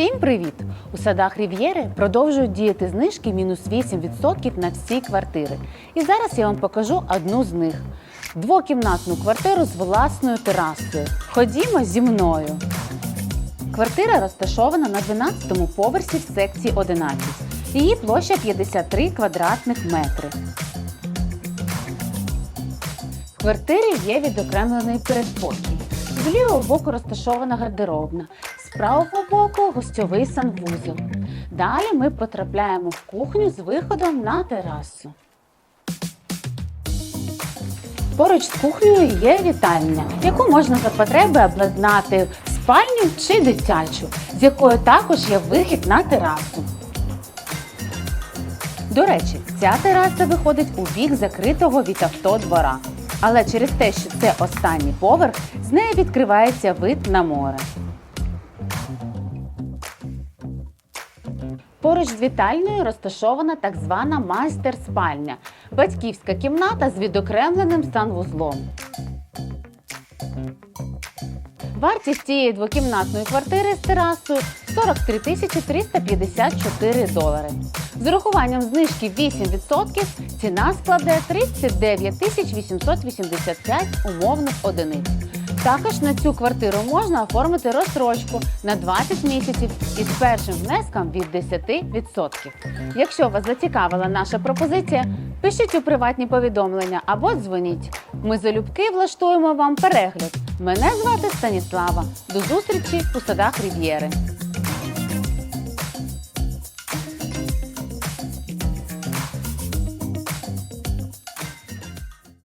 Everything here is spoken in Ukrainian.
Всім привіт! У садах Рів'єри продовжують діяти знижки мінус 8% на всі квартири. І зараз я вам покажу одну з них двокімнатну квартиру з власною терасою. Ходімо зі мною. Квартира розташована на 12-му поверсі в секції 11. Її площа 53 квадратних метри. В квартирі є відокремлений передпокій. З лівого боку розташована гардеробна, з правого боку гостьовий санвузол. Далі ми потрапляємо в кухню з виходом на терасу. Поруч з кухнею є вітальня, яку можна за потреби обладнати спальню чи дитячу, з якою також є вихід на терасу. До речі, ця тераса виходить у бік закритого від авто двора. Але через те, що це останній поверх, з неї відкривається вид на море. Поруч з вітальнею розташована так звана майстер-спальня батьківська кімната з відокремленим санвузлом. Вартість цієї двокімнатної квартири з терасою 43 тисячі 354 долари. З урахуванням знижки 8% ціна складе 39 тисяч 885 умовних одиниць. Також на цю квартиру можна оформити розстрочку на 20 місяців із першим внеском від 10%. Якщо вас зацікавила наша пропозиція, пишіть у приватні повідомлення або дзвоніть. Ми залюбки влаштуємо вам перегляд. Мене звати Станіслава. До зустрічі у садах Рів'єри.